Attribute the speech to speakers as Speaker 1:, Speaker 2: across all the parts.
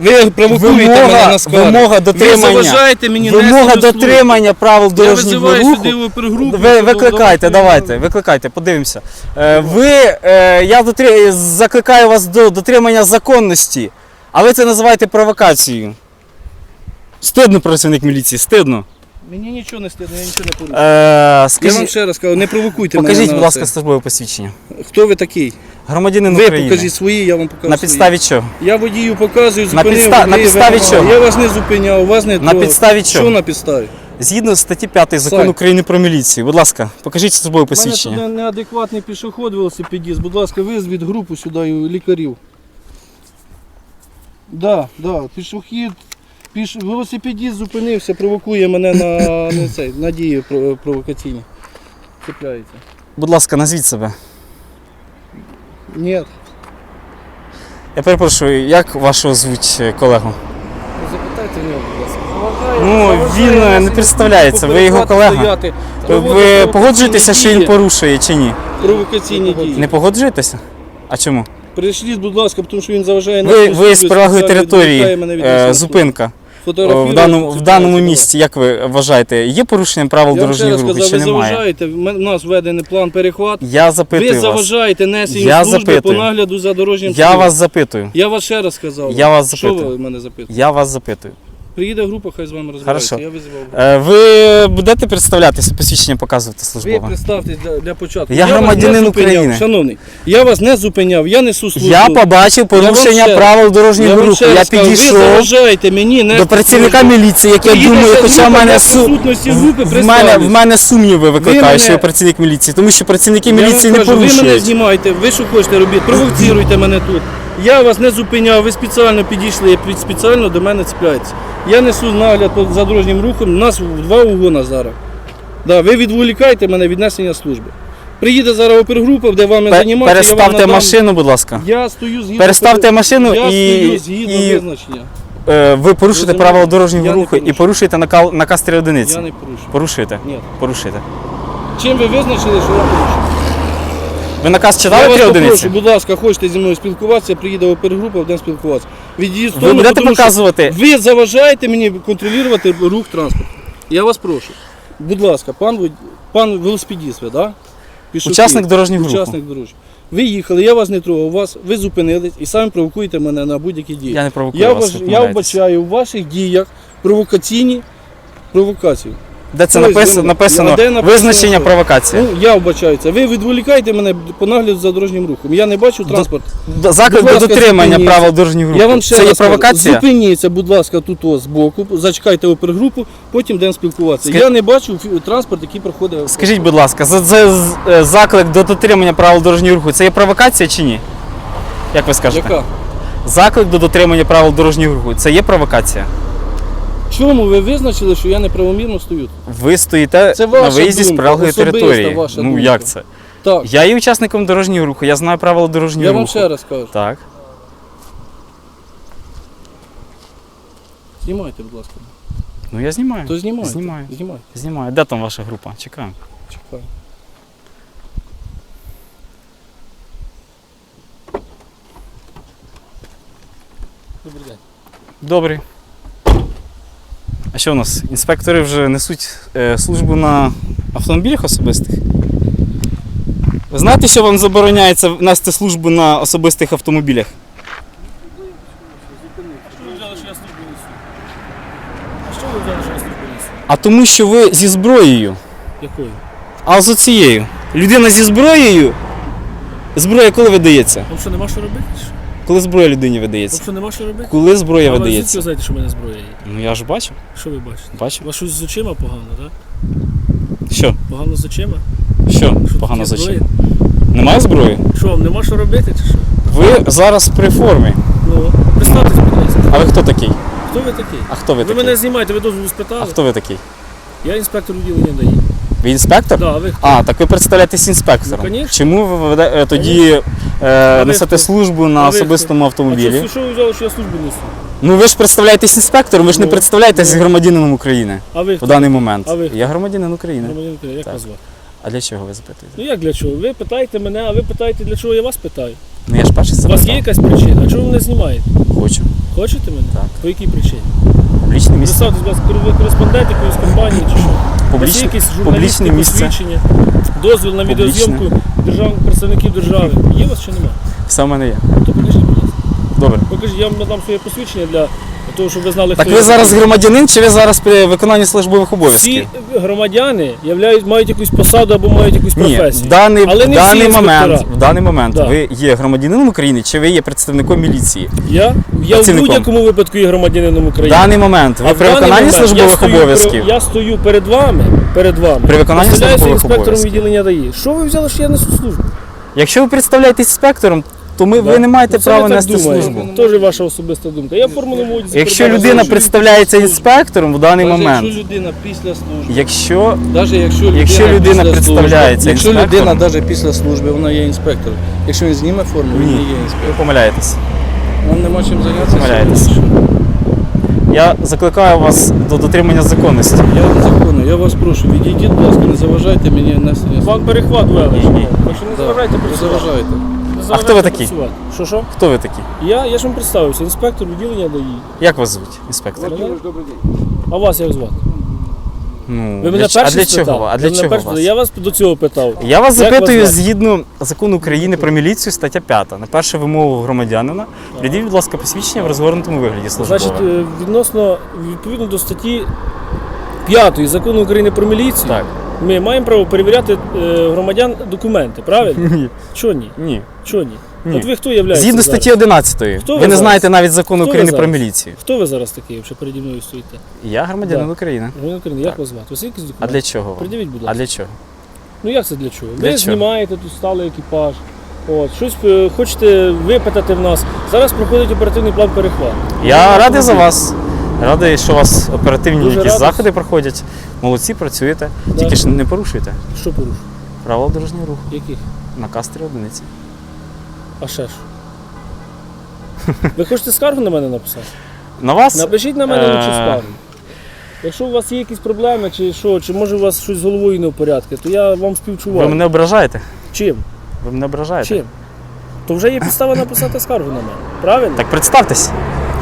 Speaker 1: Ви провокуєте мене на скаргу.
Speaker 2: вимога
Speaker 1: Ви
Speaker 2: дотримання.
Speaker 1: заважаєте мені
Speaker 2: Вимога
Speaker 1: нести службу.
Speaker 2: дотримання правил
Speaker 1: Я
Speaker 2: дорожнього
Speaker 1: визиваю
Speaker 2: руху.
Speaker 1: сюди опергрупу.
Speaker 2: Ви викликайте, давайте, викликайте, подивимося. Е, Ви, е, я дотри... закликаю вас до дотримання законності, а ви це називаєте провокацією. Стидно, працівник міліції, стидно.
Speaker 1: Мені нічого не стидно, я нічого не порушую.
Speaker 2: Е,
Speaker 1: Я вам
Speaker 2: скажіть,
Speaker 1: ще раз кажу, не провокуйте
Speaker 2: покажіть,
Speaker 1: мене
Speaker 2: будь ласка,
Speaker 1: це.
Speaker 2: службове посвідчення.
Speaker 1: Хто ви такий?
Speaker 2: Громадянин
Speaker 1: Ви
Speaker 2: України.
Speaker 1: покажіть свої, я вам покажу
Speaker 2: На
Speaker 1: свої.
Speaker 2: підставі чого?
Speaker 1: Я водію показую,
Speaker 2: На
Speaker 1: зупинив.
Speaker 2: підста- на підставі
Speaker 1: вимагав.
Speaker 2: чого?
Speaker 1: Я вас не зупиняв, вас не
Speaker 2: На
Speaker 1: трогав.
Speaker 2: підставі
Speaker 1: Що на підставі?
Speaker 2: Згідно з статті 5 закону. України про міліцію. Будь ласка, покажіть службове
Speaker 1: У мене
Speaker 2: посвідчення.
Speaker 1: тут неадекватний пішоход, велосипедіст. Будь ласка, визвіть групу сюди і лікарів. Да, да, пішохід. Піш... Велосипедіст зупинився, провокує мене на, на, цей, на дії про- провокаційні. Цепляється.
Speaker 2: Будь ласка, назвіть себе.
Speaker 1: Ні.
Speaker 2: Я перепрошую, як вашого звуть е, колегу?
Speaker 1: Запитайте в нього, будь ласка.
Speaker 2: Ну, він, е, не представляється, ви його колега? Ви погоджуєтеся, що він порушує чи ні?
Speaker 1: Провокаційні дії.
Speaker 2: Не погоджуєтеся? А чому?
Speaker 1: Прийшліть, будь ласка, тому що він заважає
Speaker 2: Ви, ви з
Speaker 1: спеціально
Speaker 2: території,
Speaker 1: мене
Speaker 2: е, зупинка в даному, в даному місці, як ви вважаєте, є порушенням правил
Speaker 1: Я вам
Speaker 2: групи
Speaker 1: сказав,
Speaker 2: чи
Speaker 1: ви заважаєте, в у нас введений план перехват.
Speaker 2: Я
Speaker 1: Ви
Speaker 2: запитую вас.
Speaker 1: заважаєте несенню служби
Speaker 2: запитую.
Speaker 1: по нагляду за дорожнім
Speaker 2: Я
Speaker 1: рухом.
Speaker 2: вас запитую.
Speaker 1: Я вас ще раз сказав.
Speaker 2: Я вас
Speaker 1: Що ви мене запитуєте?
Speaker 2: Я вас запитую.
Speaker 1: Приїде група, хай з вами розбирається.
Speaker 2: Хорошо.
Speaker 1: Я визивав.
Speaker 2: Е, Ви будете представлятися, посвідчення показувати
Speaker 1: Ви представтесь для, для початку.
Speaker 2: Я
Speaker 1: вас
Speaker 2: громадянин
Speaker 1: не зупиняв,
Speaker 2: України.
Speaker 1: Шановний, я вас не зупиняв, я несу службу.
Speaker 2: Я побачив порушення
Speaker 1: ще-
Speaker 2: правил дорожнього
Speaker 1: вам
Speaker 2: руху.
Speaker 1: ще
Speaker 2: Я
Speaker 1: раз кажу, Ви
Speaker 2: підійшов
Speaker 1: заважаєте мені нести
Speaker 2: до працівника міліції, як я
Speaker 1: Приїде
Speaker 2: думаю,
Speaker 1: ця
Speaker 2: хоча в
Speaker 1: група
Speaker 2: мене
Speaker 1: для
Speaker 2: су...
Speaker 1: присутності групи,
Speaker 2: в мене,
Speaker 1: представлюсь.
Speaker 2: в мене сумніви
Speaker 1: мене-
Speaker 2: що я працівник міліції, тому що працівники
Speaker 1: Я вам
Speaker 2: міліції не
Speaker 1: кажу, Ви мене
Speaker 2: порушують.
Speaker 1: знімаєте, ви що хочете робити, провоціруйте мене тут. Я вас не зупиняв, ви спеціально підійшли, спеціально до мене цепляєтесь. Я несу нагляд за дорожнім рухом, у нас два угона зараз. Да, ви відволікаєте мене від несення служби. Приїде зараз опергрупа, де вами
Speaker 2: Пе-
Speaker 1: займатися. я вам
Speaker 2: Переставте машину, будь ласка.
Speaker 1: Я стою згідно.
Speaker 2: Переставте машину
Speaker 1: я
Speaker 2: і-
Speaker 1: стою згідно
Speaker 2: і-
Speaker 1: визначення.
Speaker 2: Е, Ви порушуєте
Speaker 1: Розумію.
Speaker 2: правила дорожнього
Speaker 1: Я не
Speaker 2: руху і
Speaker 1: порушую.
Speaker 2: порушуєте накал- наказ 3 одиниці.
Speaker 1: Я не порушую.
Speaker 2: Порушуєте?
Speaker 1: Ні.
Speaker 2: Порушуєте.
Speaker 1: Чим ви визначили, що я порушую?
Speaker 2: Ви наказ
Speaker 1: Я
Speaker 2: читали
Speaker 1: вас
Speaker 2: 3
Speaker 1: попрошу,
Speaker 2: одиниці?
Speaker 1: будь ласка, хочете зі мною спілкуватися, приїде опергрупа, будемо спілкуватися. Відійдіть в
Speaker 2: Ви
Speaker 1: сторону,
Speaker 2: будете
Speaker 1: тому що
Speaker 2: показувати?
Speaker 1: Ви заважаєте мені контролювати рух транспорту. Я вас прошу. Будь ласка, пан, вод- пан велосипедіст, ви, да? Пішохід.
Speaker 2: Учасник дорожнього руху.
Speaker 1: Учасник дорожнього. Ви їхали, я вас не трогав, вас, ви зупинились і самі провокуєте мене на будь-які дії.
Speaker 2: Я не провокую вас. ви
Speaker 1: я
Speaker 2: помиляєтесь.
Speaker 1: вбачаю у ваших діях провокаційні провокації.
Speaker 2: Де це написано, написано
Speaker 1: написано,
Speaker 2: визначення провокації?
Speaker 1: Ну, я вбачаю це. Ви відволікаєте мене по нагляду за дорожнім рухом. Я не бачу транспорт.
Speaker 2: Заклик до дотримання правил дорожнього руху.
Speaker 1: Я вам ще
Speaker 2: це є провокація?
Speaker 1: Зупиніться, будь ласка, тут о, збоку, зачекайте опергрупу, потім будемо спілкуватися.
Speaker 2: Ска-
Speaker 1: Я не бачу транспорт, який проходить.
Speaker 2: Скажіть, будь ласка, за, за, з- е, заклик до дотримання правил дорожнього руху це є провокація чи ні? Як ви скажете?
Speaker 1: Яка?
Speaker 2: Заклик до дотримання правил дорожнього руху це є провокація?
Speaker 1: Чому ви визначили, що я неправомірно стою? тут?
Speaker 2: Ви стоїте
Speaker 1: Це
Speaker 2: на
Speaker 1: ваша
Speaker 2: виїзді з
Speaker 1: думка,
Speaker 2: прилеглої
Speaker 1: особиста
Speaker 2: території.
Speaker 1: ваша
Speaker 2: ну
Speaker 1: думка.
Speaker 2: як це?
Speaker 1: Так,
Speaker 2: Я є учасником дорожнього руху, я знаю правила дорожнього
Speaker 1: я
Speaker 2: руху.
Speaker 1: вам ще раз кажу.
Speaker 2: Так.
Speaker 1: Знімайте, будь ласка.
Speaker 2: Ну я знімаю.
Speaker 1: То знімайте.
Speaker 2: Знімаю.
Speaker 1: Знімайте.
Speaker 2: Знімаю. Де там ваша група? Чекаю.
Speaker 1: Чекаю. Добрий день.
Speaker 2: Добрий. А що у нас? Інспектори вже несуть е, службу на автомобілях особистих? Ви знаєте, що вам забороняється нести службу на особистих автомобілях?
Speaker 1: А
Speaker 2: тому, що ви зі зброєю.
Speaker 1: Якою?
Speaker 2: А з оцією. Людина зі зброєю. Зброя коли видається?
Speaker 3: Вам що нема що робити?
Speaker 2: Коли зброя людині видається?
Speaker 3: що нема що робити?
Speaker 2: Коли зброя
Speaker 3: А ви
Speaker 2: видається?
Speaker 3: знаєте, що в мене зброя є?
Speaker 2: Ну я ж бачу.
Speaker 3: Що ви бачите?
Speaker 2: Бачу.
Speaker 3: У вас щось з очима погано, так?
Speaker 2: Що?
Speaker 3: Погано з очима?
Speaker 2: Що?
Speaker 3: Що
Speaker 2: Погано за
Speaker 3: зброя?
Speaker 2: Немає зброї?
Speaker 3: Що, вам нема що робити чи що?
Speaker 2: Ви зараз при формі.
Speaker 3: Ну, представтесь, будь ласка.
Speaker 2: А ви хто такий?
Speaker 3: Хто ви такий?
Speaker 2: А хто ви,
Speaker 3: Ви
Speaker 2: такий?
Speaker 3: мене знімаєте, ви дозволу
Speaker 2: А
Speaker 3: спитали?
Speaker 2: хто ви такий?
Speaker 3: Я інспектор відділення ДАІ.
Speaker 2: Ви інспектор?
Speaker 3: Да, а ви хто?
Speaker 2: А, так ви представляєтесь інспектором.
Speaker 3: Ну, конечно.
Speaker 2: Чому ви веде- е, тоді е,
Speaker 3: ви
Speaker 2: несете
Speaker 3: хто?
Speaker 2: службу на
Speaker 3: А ви
Speaker 2: особистому
Speaker 3: А
Speaker 2: автомобілі?
Speaker 3: що, що ви взяли, що я службу несу?
Speaker 2: Ну ви ж представляєтесь інспектором, ви ж не
Speaker 3: Ну,
Speaker 2: представляєтесь
Speaker 3: ну.
Speaker 2: громадянином України
Speaker 3: А ви
Speaker 2: в
Speaker 3: хто?
Speaker 2: даний момент.
Speaker 3: А ви хто?
Speaker 2: Я громадянин України.
Speaker 3: Громадянин України, Як
Speaker 2: Так.
Speaker 3: вас звати?
Speaker 2: А для чого ви запитуєте?
Speaker 3: Ну як для чого? Ви питаєте мене, а ви питаєте, для чого я вас питаю?
Speaker 2: Ну я ж перший
Speaker 3: У вас є
Speaker 2: запитав.
Speaker 3: якась причина? А чому ви мене знімаєте?
Speaker 2: Хочу.
Speaker 3: Хочете мене?
Speaker 2: Так.
Speaker 3: По якій причині?
Speaker 2: Публічне місце.
Speaker 3: Будь ласка, ви кореспондент якоїсь компанії чи що?
Speaker 2: Публічне,
Speaker 3: якісь журналістські
Speaker 2: місце.
Speaker 3: посвідчення, дозвіл на
Speaker 2: Публічне.
Speaker 3: відеозйомку державних представників держави. Є у вас чи немає?
Speaker 2: Все в мене є.
Speaker 3: То покажіть, будь ласка.
Speaker 2: Добре.
Speaker 3: Покажіть, я вам надам своє посвідчення для того, щоб ви знали,
Speaker 2: Так
Speaker 3: хто
Speaker 2: ви
Speaker 3: я
Speaker 2: зараз громадянин чи ви зараз при виконанні службових обов'язків?
Speaker 3: Всі громадяни являють, мають якусь посаду або мають якусь
Speaker 2: Ні,
Speaker 3: професію.
Speaker 2: в даний,
Speaker 3: Але
Speaker 2: в
Speaker 3: не
Speaker 2: даний
Speaker 3: всі
Speaker 2: момент, в даний момент
Speaker 3: Да.
Speaker 2: ви є громадянином України чи ви є представником міліції?
Speaker 3: Я, я в
Speaker 2: Працівником.
Speaker 3: будь-якому випадку є громадянином
Speaker 2: В
Speaker 3: України.
Speaker 2: даний момент ви
Speaker 3: А в
Speaker 2: при
Speaker 3: даний
Speaker 2: виконанні
Speaker 3: момент я
Speaker 2: службових
Speaker 3: стою
Speaker 2: обов'язків.
Speaker 3: при- Я стою перед вами, перед вами.
Speaker 2: При виконанні
Speaker 3: представляюся
Speaker 2: службових
Speaker 3: інспектором
Speaker 2: обов'язків.
Speaker 3: відділення ДАІ. Що ви взяли, що я несу службу?
Speaker 2: Якщо ви представляєтесь інспектором, то ми, ви не маєте
Speaker 3: Ну, це
Speaker 2: права
Speaker 3: ви так
Speaker 2: нести
Speaker 3: думаєте.
Speaker 2: службу.
Speaker 3: Теж ваша особиста думка. Я формуловому одязі
Speaker 2: Якщо людина представляється інспектором в даний момент,
Speaker 1: Якщо людина після служби,
Speaker 2: якщо
Speaker 1: навіть якщо людина,
Speaker 2: Якщо людина
Speaker 1: після
Speaker 2: представляється
Speaker 1: служби, якщо
Speaker 2: інспектором-
Speaker 1: людина навіть після служби, вона є інспектором. Якщо він зніме форму, він не є
Speaker 2: ви
Speaker 1: інспектором.
Speaker 2: помиляєтесь.
Speaker 1: Вам нема чим зайнятися.
Speaker 2: Помиляєтесь. Я закликаю вас до дотримання законності.
Speaker 1: Я закону, я вас прошу, відійдіть, будь ласка, не заважайте мені несення.
Speaker 3: Вам перехват вели.
Speaker 2: Ні, ні.
Speaker 3: Так що не
Speaker 1: Да,
Speaker 3: заважайте
Speaker 1: не
Speaker 3: працювати.
Speaker 1: заважайте.
Speaker 2: А хто ви такі?
Speaker 3: Що що?
Speaker 2: Хто ви такі?
Speaker 3: Я, я ж вам представився, інспектор відділення ДАІ.
Speaker 2: Як вас звуть, інспектор?
Speaker 3: А вас як звати?
Speaker 2: Ну,
Speaker 3: Ви мене
Speaker 2: для а для
Speaker 3: спитав?
Speaker 2: чого? А для чого вас?
Speaker 3: Я вас до цього питав.
Speaker 2: Я вас
Speaker 3: Як
Speaker 2: запитую
Speaker 3: вас
Speaker 2: згідно закону України про міліцію, стаття 5. На першу вимогу громадянина. Придіть, будь ласка, посвідчення в розгорнутому вигляді службове.
Speaker 3: Значить, е, відносно відповідно до статті 5 закону України про міліцію,
Speaker 2: Так.
Speaker 3: Ми маємо право перевіряти е, громадян документи, правильно?
Speaker 2: Ні.
Speaker 3: Чого ні?
Speaker 2: Ні.
Speaker 3: Чого ні?
Speaker 2: Ні.
Speaker 3: От ви хто являєтеся?
Speaker 2: Згідно
Speaker 3: зараз?
Speaker 2: статті 11.
Speaker 3: Хто
Speaker 2: ви,
Speaker 3: ви
Speaker 2: не
Speaker 3: зараз?
Speaker 2: знаєте навіть закону
Speaker 3: Хто ви
Speaker 2: України про
Speaker 3: зараз?
Speaker 2: міліцію.
Speaker 3: Хто ви зараз такий, що переді мною стоїте?
Speaker 2: Я громадянин
Speaker 3: Да.
Speaker 2: України.
Speaker 3: Громадянин України, як вас звати? У вас є якісь
Speaker 2: А для чого? вам?
Speaker 3: Придивіть, будь
Speaker 2: А для чого?
Speaker 3: Ну як це для чого?
Speaker 2: Для
Speaker 3: ви
Speaker 2: чого?
Speaker 3: знімаєте тут стали екіпаж. От, щось е, хочете випитати в нас. Зараз проходить оперативний план перехват.
Speaker 2: Я радий за вас. Радий, що у вас оперативні
Speaker 3: Дуже
Speaker 2: якісь
Speaker 3: радий.
Speaker 2: заходи проходять. Молодці, працюєте.
Speaker 3: Да.
Speaker 2: Тільки ж не порушуйте.
Speaker 3: Що порушив?
Speaker 2: Правила дорожнього руху.
Speaker 3: Яких?
Speaker 2: Наказ три одиниці.
Speaker 3: А ще що? Ви хочете скаргу на мене написати?
Speaker 2: На вас
Speaker 3: Напишіть на мене
Speaker 2: Е.
Speaker 3: лучше скаргу. Якщо у вас є якісь проблеми, чи що, чи може у вас щось з головою не в порядку, то я вам співчуваю.
Speaker 2: ви мене ображаєте.
Speaker 3: Чим?
Speaker 2: Ви мене ображаєте.
Speaker 3: Чим? То вже є підстава написати скаргу на мене. Правильно?
Speaker 2: Так представтесь.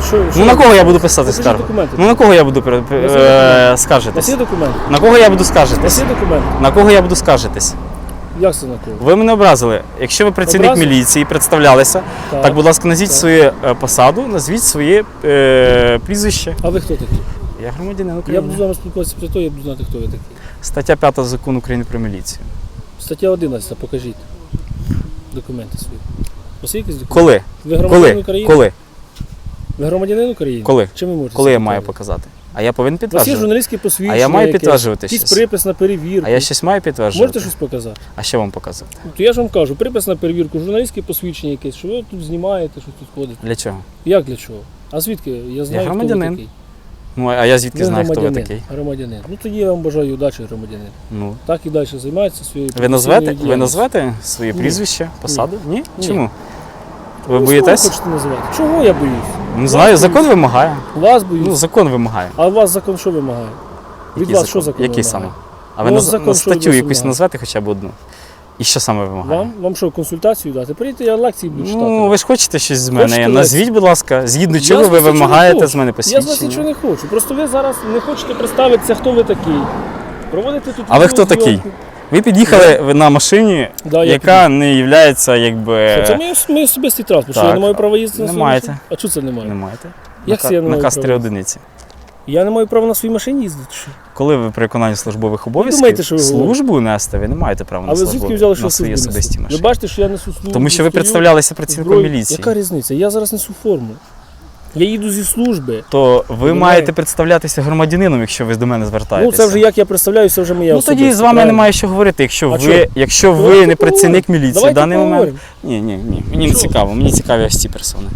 Speaker 3: Що, що?
Speaker 2: Ну на кого я буду писати
Speaker 3: Покажіть
Speaker 2: скаргу?
Speaker 3: документи.
Speaker 2: Ну на кого я буду пер- е,
Speaker 3: документи?
Speaker 2: Скаржитись?
Speaker 3: є документи?
Speaker 2: На кого я буду скаржитись?
Speaker 3: є документи?
Speaker 2: На кого я буду скаржитись?
Speaker 3: Як це на кого?
Speaker 2: Ви мене образили. Якщо ви працівник
Speaker 3: Образив?
Speaker 2: міліції, представлялися, так, будь ласка, назвіть
Speaker 3: Так.
Speaker 2: свою е, посаду, назвіть своє е, прізвище.
Speaker 3: А ви хто такий?
Speaker 2: Я громадянин
Speaker 3: Я буду з вами спілкуватися після того, я буду знати, хто ви такий.
Speaker 2: Стаття 5 закону України про міліцію.
Speaker 3: Стаття 11, покажіть документи свої. У є якісь документи?
Speaker 2: Коли?
Speaker 3: Ви громадянин
Speaker 2: Коли?
Speaker 3: України?
Speaker 2: Коли?
Speaker 3: Ви громадянин України?
Speaker 2: Коли?
Speaker 3: Чим ви можете
Speaker 2: Коли я маю
Speaker 3: показати?
Speaker 2: показати? А я повинен
Speaker 3: У вас є
Speaker 2: підтверджувати.
Speaker 3: посвідчення.
Speaker 2: А я маю підтверджувати
Speaker 3: Якийсь
Speaker 2: щось.
Speaker 3: припис на перевірку.
Speaker 2: А я щось маю підтверджувати?
Speaker 3: Можете щось показати?
Speaker 2: А що вам показувати?
Speaker 3: То я ж вам кажу, припис на перевірку, журналістське посвідчення якесь, що ви тут знімаєте, що тут ходите.
Speaker 2: Для чого?
Speaker 3: Як для чого? А звідки? Я знаю, хто ви такий.
Speaker 2: Ну, а я звідки
Speaker 3: Ви
Speaker 2: знаю, хто ви такий?
Speaker 3: Громадянин. Ну тоді я вам бажаю удачі, громадянин.
Speaker 2: Ну.
Speaker 3: Так і далі займається своєю
Speaker 2: Ви назвете, ви назвете своє прізвище, посаду? Ні?
Speaker 3: Ні.
Speaker 2: Чому?
Speaker 3: Ну,
Speaker 2: Ви
Speaker 3: слово
Speaker 2: боїтесь?
Speaker 3: хочете називати? Чого я боюсь?
Speaker 2: Не знаю, закон вимагає.
Speaker 3: Вас боюсь.
Speaker 2: Ну, закон вимагає.
Speaker 3: А у вас закон що вимагає? Від
Speaker 2: Який
Speaker 3: вас що закон
Speaker 2: Який
Speaker 3: вимагає?
Speaker 2: саме? А ви
Speaker 3: Ну,
Speaker 2: на,
Speaker 3: закон,
Speaker 2: на
Speaker 3: що
Speaker 2: статтю якусь
Speaker 3: вимагає?
Speaker 2: назвете хоча б одну? І що саме вимагає?
Speaker 3: Вам? Вам що, консультацію дати? Прийти, я лекції буду читати.
Speaker 2: Ну, ви ж хочете щось з мене.
Speaker 3: лекцію?
Speaker 2: Назвіть, будь ласка, згідно
Speaker 3: Я
Speaker 2: чого
Speaker 3: з
Speaker 2: ви
Speaker 3: вас нічого не
Speaker 2: вимагаєте
Speaker 3: хочу.
Speaker 2: з мене
Speaker 3: Я з вас
Speaker 2: посвідчення.
Speaker 3: нічого не хочу. Просто ви зараз не хочете представитися, хто ви такий. Проводите тут
Speaker 2: А ви хто
Speaker 3: відеозйомку.
Speaker 2: такий? Ви під'їхали на машині,
Speaker 3: Да, я
Speaker 2: яка не є якби.
Speaker 3: Це мій, мій особистий транспорт, що я
Speaker 2: Так.
Speaker 3: не маю права їздити на
Speaker 2: Не
Speaker 3: своїй
Speaker 2: маєте.
Speaker 3: машині? А чого це не маю?
Speaker 2: Не маєте?
Speaker 3: Як це я не маю
Speaker 2: Наказ
Speaker 3: права?
Speaker 2: 3 одиниці.
Speaker 3: Я не маю права на своїй машині їздити. Що?
Speaker 2: Коли ви при виконанні службових обов'язків
Speaker 3: думаєте, що ви
Speaker 2: службу нести, ви не маєте права на службу
Speaker 3: звідки взяли, що
Speaker 2: на
Speaker 3: я
Speaker 2: свої
Speaker 3: службу
Speaker 2: особисті
Speaker 3: несу? Ви бачите, що я несу службу.
Speaker 2: Тому що ви
Speaker 3: стою,
Speaker 2: представлялися працівником
Speaker 3: зброю.
Speaker 2: міліції.
Speaker 3: Яка різниця? Я зараз несу форму. Я їду зі служби.
Speaker 2: То ви
Speaker 3: Думаю.
Speaker 2: маєте представлятися громадянином, якщо ви до мене
Speaker 3: Ну
Speaker 2: звертаєтеся.
Speaker 3: це вже як я представляюся, вже моя
Speaker 2: Ну тоді з вами
Speaker 3: правильно?
Speaker 2: немає що говорити. Якщо
Speaker 3: А
Speaker 2: ви,
Speaker 3: чого?
Speaker 2: якщо ви
Speaker 3: Давайте
Speaker 2: не працівник міліції в даний момент. Ні, ні, ні. Мені не цікаво, мені цікаві ось ці персони.